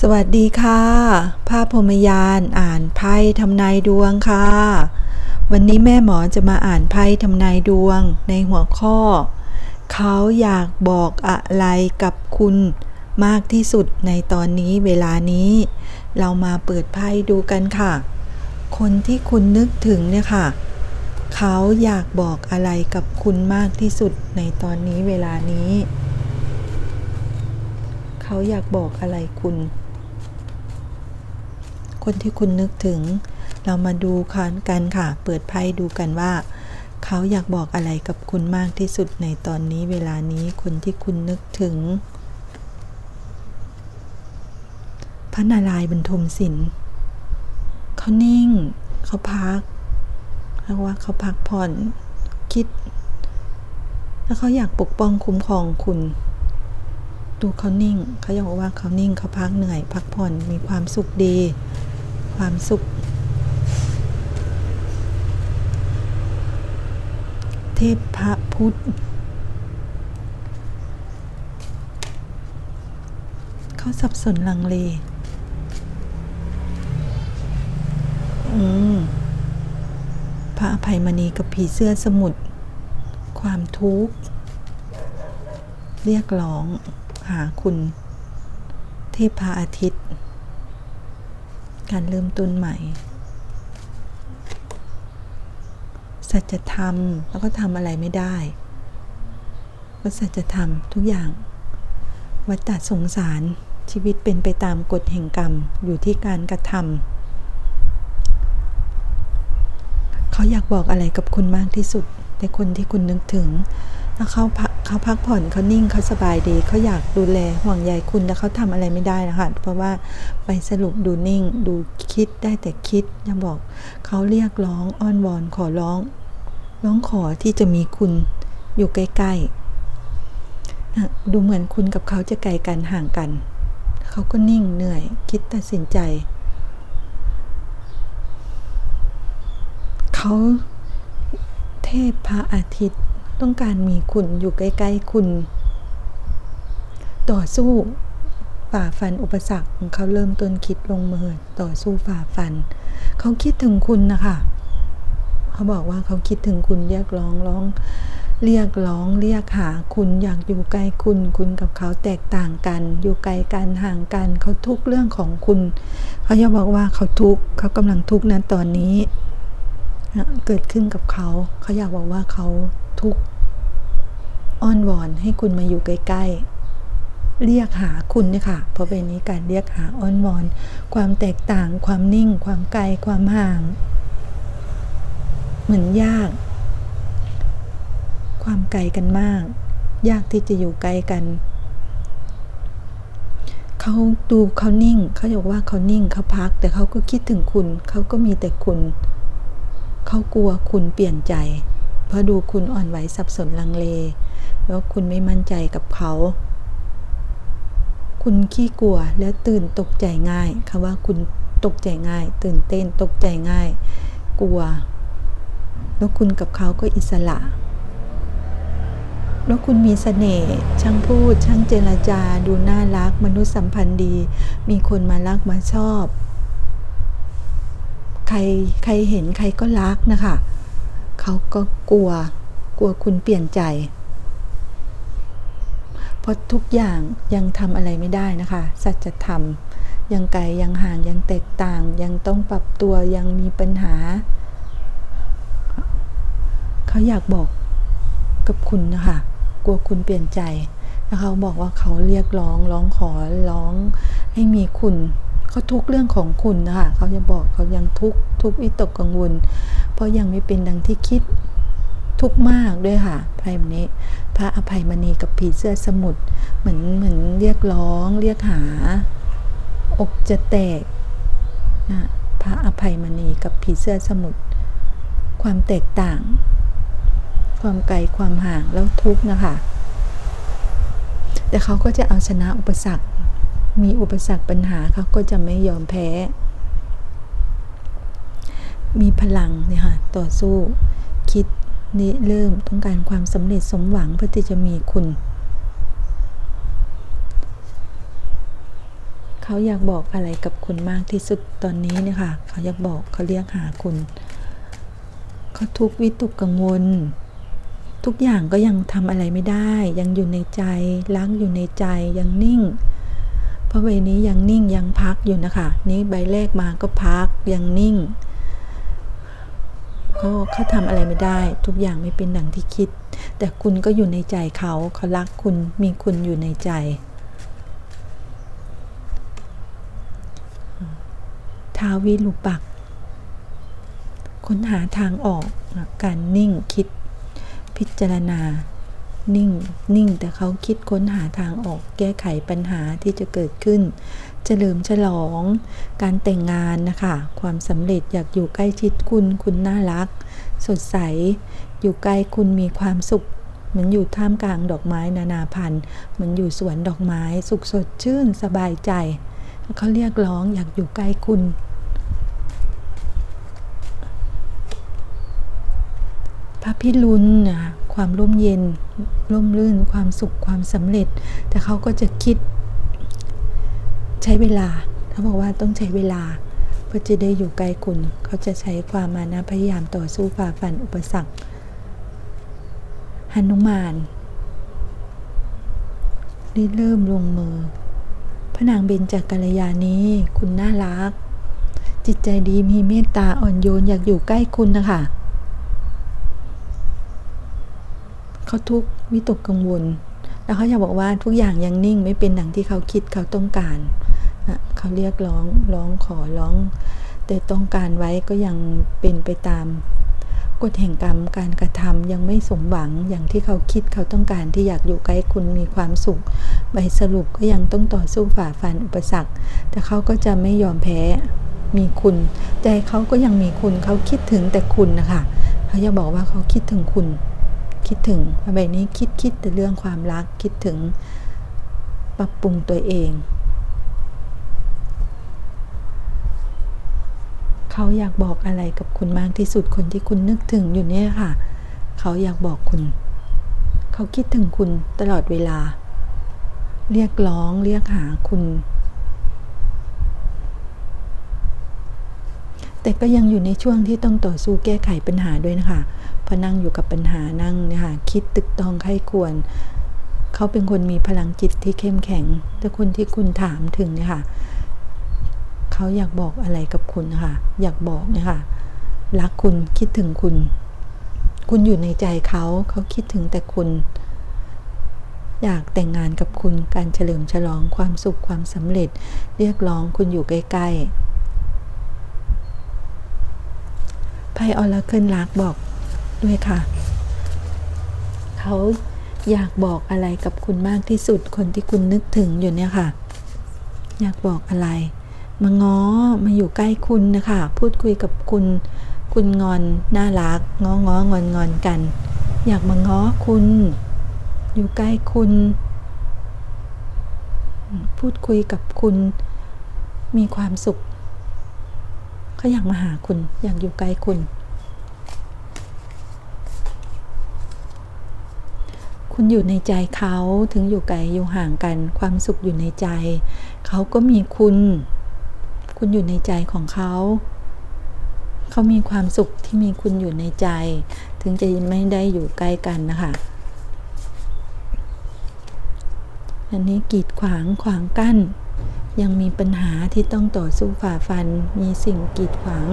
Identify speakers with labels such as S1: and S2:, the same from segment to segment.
S1: สวัสดีค่ะ ภาพพรมยานอ่านไพ่ทำนายดวงค่ะ วันนี้แม่หมอจะมาอ่านไพ่ทำนายดวงในหัวข้อ เขาอยากบอกอะไรกับคุณมากที่สุดในตอนนี้เวลานี้ เรามาเปิดไพ่ดูกันค่ะ คนที่คุณนึกถึงเนี่ยค่ะ เขาอยากบอกอะไรกับคุณมากที่สุดในตอนนี้เวลานี้ เขาอยากบอกอะไรคุณ คนที่คุณนึกถึง เรามาดูคันกันค่ะ เปิดไพ่ดูกันว่า เขาอยากบอกอะไรกับคุณมากที่สุดในตอนนี้เวลานี้คนที่คุณนึกถึง พระนารายณ์บรรทมศิลป์เขานิ่ง เขาพักเรียกว่าเขาพักผ่อนคิด แล้วเขาอยากปกป้องคุ้มครองคุณดูเขานิ่ง เขาอยากบอกว่าเขานิ่งเขาพักเหนื่อย พักผ่อนมีความสุขดี ความสุข เทพพระพุทธ เขาสับสนลังเล อืม พระอภัยมณีกับผีเสื้อสมุทรความทุกข์ เรียกร้องหาคุณ เทพพระอาทิตย์ การเริ่มต้นใหม่ สัจธรรมแล้วก็ทำอะไรไม่ได้ว่าสัจธรรมทุกอย่าง วัฏฏสงสารชีวิตเป็นไปตามกฎแห่งกรรมอยู่ที่การกระทำเขาอยากบอกอะไรกับคุณมากที่สุดในคนที่คุณนึกถึง ถ้าเขาพัก เขาพักผ่อนเขานิ่งเขาสบายดีเขาอยากดูแลห่วงใยคุณแต่เขาทำอะไรไม่ได้นะคะเพราะว่าไปสรุปดูนิ่ง ดูคิดได้แต่คิดยังบอกเขาเรียกร้องอ้อนวอนขอร้อง ร้องขอที่จะมีคุณอยู่ใกล้ๆดูเหมือนคุณกับเขาจะไกลกันห่างกัน เขาก็นิ่งเหนื่อย คิดตัดสินใจ เขาเทพพระอาทิตย์ ต้องการมีคุณอยู่ใกล้ ๆ คุณ ต่อสู้ฝ่าฟันอุปสรรคของเขาเริ่มต้นคิดลงมือต่อสู้ฝ่าฟัน เขาคิดถึงคุณนะคะเขาบอกว่าเขาคิดถึงคุณเรียกร้องร้อง เรียกร้องเรียกหาคุณอยากอยู่ใกล้คุณ คุณกับเขาแตกต่างกัน อยู่ไกลกันห่างกัน เขาทุกเรื่องของคุณ เขาอยาบอกว่าเขาทุกเขากำลังทุกข์นตอนนี้ เกิดขึ้นกับเขา เขาอยากบอกว่าเขาทุกอ้อนวอนให้คุณมาอยู่ใกล้ๆ เรียกหาคุณเนี่ยค่ะ เพราะเป็นนี้การเรียกหาอ้อนวอน ความแตกต่าง ความนิ่ง ความไกล ความห่าง เหมือนยาก ความไกลกันมาก ยากที่จะอยู่ใกลกันเขาดูเขานิ่ง เขาบอกว่าเขานิ่งเขาพัก แต่เขาก็คิดถึงคุณ เขาก็มีแต่คุณ เขากลัวคุณเปลี่ยนใจ เพราะดูคุณอ่อนไหวสับสนลังเล แล้วคุณไม่มั่นใจกับเขา คุณขี้กลัวและตื่นตกใจง่ายคำว่าคุณตกใจง่าย ตื่นเต้นตกใจง่าย กลัว แล้วคุณกับเขาก็อิสระ แล้วคุณมีเสน่ห์ช่างพูด ช่างเจรจา ดูน่ารัก มนุษยสัมพันธ์ดี มีคนมารักมาชอบ รใครเห็นใครก็รักนะคะ เขาก็กลัวกลัวคุณเปลี่ยนใจ เพราะทุกอย่างยังทำอะไรไม่ได้นะคะ สัจธรรมยังไกลยังห่างยังแตกต่าง ยังต้องปรับตัวยังมีปัญหา เขาอยากบอกกับคุณนะคะ กลัวคุณเปลี่ยนใจแล้วเขาบอกว่าเขาเรียกร้องร้องขอร้องให้มีคุณ เขาทุกเรื่องของคุณนะคะเขาจะบอกเขายังทุกทุกวิตกกังวล เพราะยังไม่เป็นดังที่คิดทุกมากด้วยค่ะไพ่นี้พระอภัยมณีกับผีเสื้อสมุทรเหมือนเหมือนเรียกร้อง เรียกหา อกจะแตกนะพระอภัยมณีกับผีเสื้อสมุทรความแตกต่าง ความไกลความห่างแล้วทุกนะคะ แต่เขาก็จะเอาชนะอุปสรรค มีอุปสรรคปัญหาเขาก็จะไม่ยอมแพ้ มีพลังเนี่ยค่ะต่อสู้ คิดนี้เริ่มต้องการความสำเร็จสมหวังเพื่อที่จะมีคุณ เขาอยากบอกอะไรกับคุณมากที่สุดตอนนี้เนี่ยค่ะ เขาอยากบอกเขาเรียกหาคุณ เขาทุกวิตกกังวลทุกอย่างก็ยังทำอะไรไม่ได้ ยังอยู่ในใจล้างอยู่ในใจยังนิ่ง ราะใบนี้ยังนิ่งยังพักอยู่นะคะ นี้ใบแรกมาก็พักยังนิ่งเขาเขาทำอะไรไม่ได้ ทุกอย่างไม่เป็นดังที่คิด แต่คุณก็อยู่ในใจเขาเขารักคุณมีคุณอยู่ในใจท้าวิลุปักษ์ค้นหาทางออกการนิ่งคิดพิจารณา นิ่ง นิ่งแต่เขาคิดค้นหาทางออกแก้ไขปัญหาที่จะเกิดขึ้นเฉลิมฉลอง การแต่งงานนะคะ ความสำเร็จอยากอยู่ใกล้ชิดคุณ คุณน่ารัก สดใส อยู่ใกล้คุณมีความสุขเหมือนอยู่ท่ามกลางดอกไม้นานาพันธุ์เหมือนอยู่สวนดอกไม้สุขสดชื่นสบายใจเขาเรียกร้องอยากอยู่ใกล้คุณพระพิรุณนะ ความร่มเย็น ร่มรื่น ความสุขความสำเร็จ แต่เขาก็จะคิดใช้เวลาเขาบอกว่าต้องใช้เวลาเพื่อจะได้อยู่ใกล้คุณ เขาจะใช้ความมานะพยายามต่อสู้ฝ่าฟันอุปสรรคหนุมานได้เริ่มลงมือ พระนางเบญจกัลยาณีคุณน่ารัก จิตใจดีมีเมตตาอ่อนโยนอยากอยู่ใกล้คุณนะคะ เขาทุกวิตกกังวล แล้วเขาอยากบอกว่าทุกอย่างยังนิ่งไม่เป็นดังที่เขาคิดเขาต้องการนะเขาเรียกร้องร้องขอร้อง แต่ต้องการไว้ก็ยังเป็นไปตามกฎแห่งกรรมการกระทำยังไม่สมหวังอย่างที่เขาคิดเขาต้องการที่อยากอยู่ใกล้คุณมีความสุข ใบสรุปก็ยังต้องต่อสู้ฝ่าฟันอุปสรรค แต่เขาก็จะไม่ยอมแพ้มีคุณ ใจเขาก็ยังมีคุณเขาคิดถึงแต่คุณนะคะเขาจะบอกว่าเขาคิดถึงคุณ คิดถึงใบนี้คิดคิดแต่เรื่องความรักคิดถึงปรับปรุงตัวเอง เขาอยากบอกอะไรกับคุณมากที่สุดคนที่คุณนึกถึงอยู่เนี่ยค่ะ เขาอยากบอกคุณ เขาคิดถึงคุณตลอดเวลา เรียกร้องเรียกหาคุณ แต่ก็ยังอยู่ในช่วงที่ต้องต่อสู้แก้ไขปัญหาด้วยนะคะ พอนั่งอยู่กับปัญหานั่งเนี่ยค่ะคิดตึกตองไข้ควร เขาเป็นคนมีพลังจิตที่เข้มแข็ง แต่คนที่คุณถามถึงเนี่ยค่ะเขาอยากบอกอะไรกับคุณนะคะอยากบอกเนี่ยค่ะรักคุณคิดถึงคุณ คุณอยู่ในใจเขาเขาคิดถึงแต่คุณ อยากแต่งงานกับคุณการเฉลิมฉลองความสุขความสำเร็จ เรียกร้องคุณอยู่ใกล้ๆไพ่ออราเคิลรักบอก ด้วยค่ะ เขาอยากบอกอะไรกับคุณมากที่สุดคนที่คุณนึกถึงอยู่เนี่ยค่ะ อยากบอกอะไร มาง้อมาอยู่ใกล้คุณนะคะ พูดคุยกับคุณคุณงอนน่ารักง้อง้องอนงอนกัน อยากมาง้อคุณ อยู่ใกล้คุณ พูดคุยกับคุณ มีความสุขเขาอยากมาหาคุณ อยากอยู่ใกล้คุณ คุณอยู่ในใจเขาถึงอยู่ไกลอยู่ห่างกันความสุขอยู่ในใจ เขาก็มีคุณ คุณอยู่ในใจของเขา เขามีความสุขที่มีคุณอยู่ในใจ ถึงจะไม่ได้อยู่ใกล้กันนะคะอันนี้กีดขวางขวางกั้น ยังมีปัญหาที่ต้องต่อสู้ฝ่าฟัน มีสิ่งกีดขวาง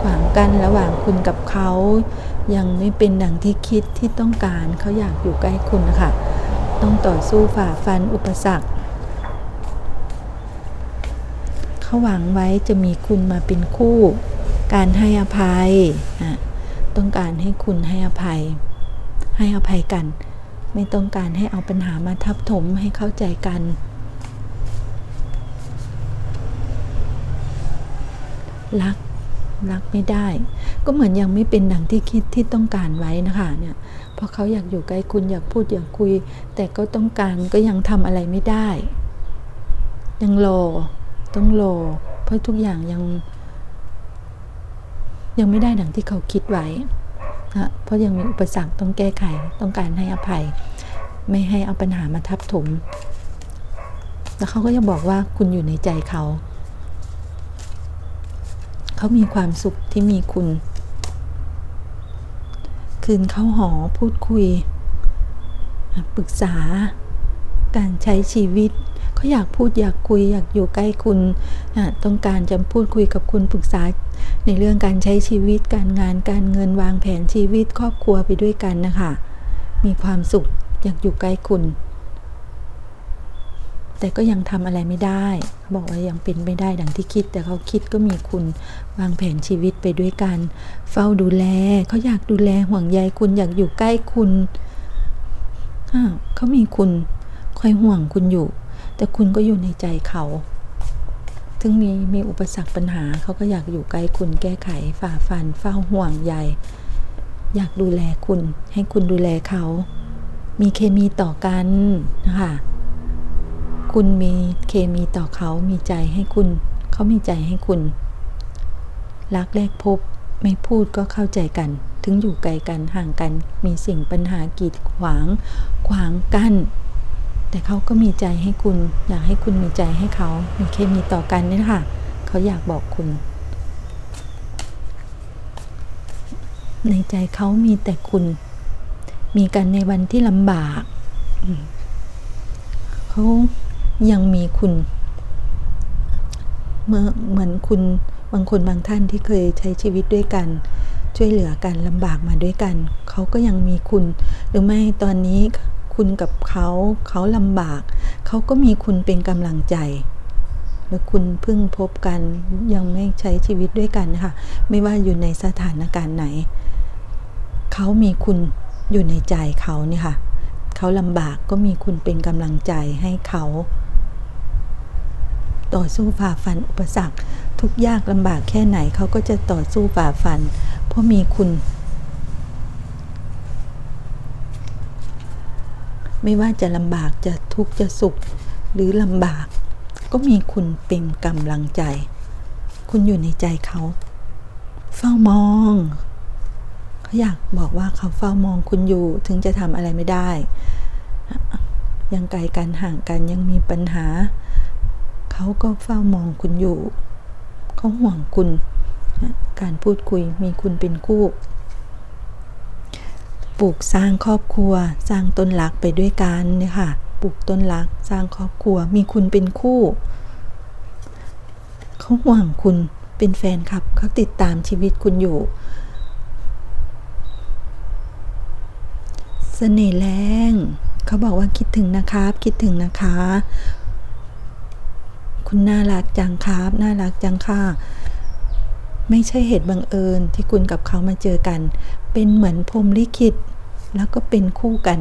S1: ขวางกั้นระหว่างคุณกับเขา ยังไม่เป็นดังที่คิดที่ต้องการเขาอยากอยู่ใกล้คุณนะคะ ต้องต่อสู้ฝ่าฟันอุปสรรคเขาหวังไว้จะมีคุณมาเป็นคู่ การให้อภัยต้องการให้คุณให้อภัย ให้อภัยกัน ไม่ต้องการให้เอาปัญหามาทับถมให้เข้าใจกันรัก รักไม่ได้ ก็เหมือนยังไม่เป็นดังที่คิดที่ต้องการไว้นะคะเนี่ยเพราะเขาอยากอยู่ใกล้คุณอยากพูดอยากคุย แต่ก็ต้องการก็ยังทำอะไรไม่ได้ ยังรอต้องรอเพราะทุกอย่างยัง ยังไม่ได้ดังที่เขาคิดไว้นะเพราะยังมีอุปสรรคต้องแก้ไข ต้องการให้อภัย ไม่ให้เอาปัญหามาทับถมแล้วเขาก็จะบอกว่าคุณอยู่ในใจเขา เขามีความสุขที่มีคุณ คืนเข้าหอพูดคุย ปรึกษา การใช้ชีวิตเขาอยากพูดอยากคุยอยากอยู่ใกล้คุณต้องการจะพูดคุยกับคุณปรึกษาในเรื่องการใช้ชีวิตการงานการเงินวางแผนชีวิตครอบครัวไปด้วยกันนะคะ มีความสุขอยากอยู่ใกล้คุณ แต่ก็ยังทำอะไรไม่ได้เขาบอกว่ายังเป็นไม่ได้ดังที่คิด แต่เขาคิดก็มีคุณวางแผนชีวิตไปด้วยกันเฝ้าดูแลเขาอยากดูแลห่วงใยคุณอยากอยู่ใกล้คุณเขามีคุณคอยห่วงคุณอยู่ แต่คุณก็อยู่ในใจเขาถึงมีมีอุปสรรคปัญหาเขาก็อยากอยู่ใกล้คุณแก้ไขฝ่าฟันเฝ้าห่วงใยอยากดูแลคุณให้คุณดูแลเขา มีเคมีต่อกันนะคะ คุณมีเคมีต่อเขามีใจให้คุณ เขามีใจให้คุณ รักแรกพบไม่พูดก็เข้าใจกัน ถึงอยู่ไกลกันห่างกัน มีสิ่งปัญหากีดขวาง ขวางกั้นแต่เขาก็มีใจให้คุณ อยากให้คุณมีใจให้เขา มีเคมีต่อกันนี่ค่ะ เขาอยากบอกคุณ ในใจเขามีแต่คุณ มีกันในวันที่ลำบากเขา ยังมีคุณเมื่อเหมือนคุณบางคนบางท่านที่เคยใช้ชีวิตด้วยกัน ช่วยเหลือกันลำบากมาด้วยกัน เขาก็ยังมีคุณ หรือไม่ตอนนี้คุณกับเขาเขาลำบาก เขาก็มีคุณเป็นกำลังใจหรือคุณเพิ่งพบกันยังไม่ใช้ชีวิตด้วยกันนะคะไม่ว่าอยู่ในสถานการณ์ไหน เขามีคุณอยู่ในใจเขาเนี่ยค่ะ เขาลำบากก็มีคุณเป็นกำลังใจให้เขา ต่อสู้ฝ่าฟันอุปสรรค ทุกยากลำบากแค่ไหนเขาก็จะต่อสู้ฝ่าฟัน เพราะมีคุณ ไม่ว่าจะลำบากจะทุกข์จะสุข หรือลำบาก ก็มีคุณเป็นกำลังใจ คุณอยู่ในใจเขา เฝ้ามองเขาอยากบอกว่าเขาเฝ้ามองคุณอยู่ถึงจะทำอะไรไม่ได้ ยังไกลกันห่างกันยังมีปัญหา เขาก็เฝ้ามองคุณอยู่ เขาห่วงคุณการพูดคุยมีคุณเป็นคู่ ปลูกสร้างครอบครัว สร้างต้นรักไปด้วยกันเนี่ยค่ะ ปลูกต้นรักสร้างครอบครัว มีคุณเป็นคู่ เขาห่วงคุณเป็นแฟนคลับเขาติดตามชีวิตคุณอยู่เสน่ห์แรง เขาบอกว่าคิดถึงนะครับ คิดถึงนะคะ คุณน่ารักจังครับ น่ารักจังค่ะ ไม่ใช่เหตุบังเอิญที่คุณกับเขามาเจอกัน เป็นเหมือนพรมลิขิต แล้วก็เป็นคู่กัน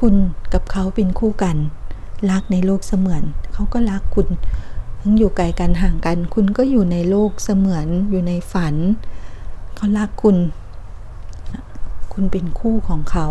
S1: คุณกับเขาเป็นคู่กัน รักในโลกเสมือน เขาก็รักคุณทั้งอยู่ไกลกันห่างกัน คุณก็อยู่ในโลกเสมือนอยู่ในฝัน เขารักคุณ คุณเป็นคู่ของเขา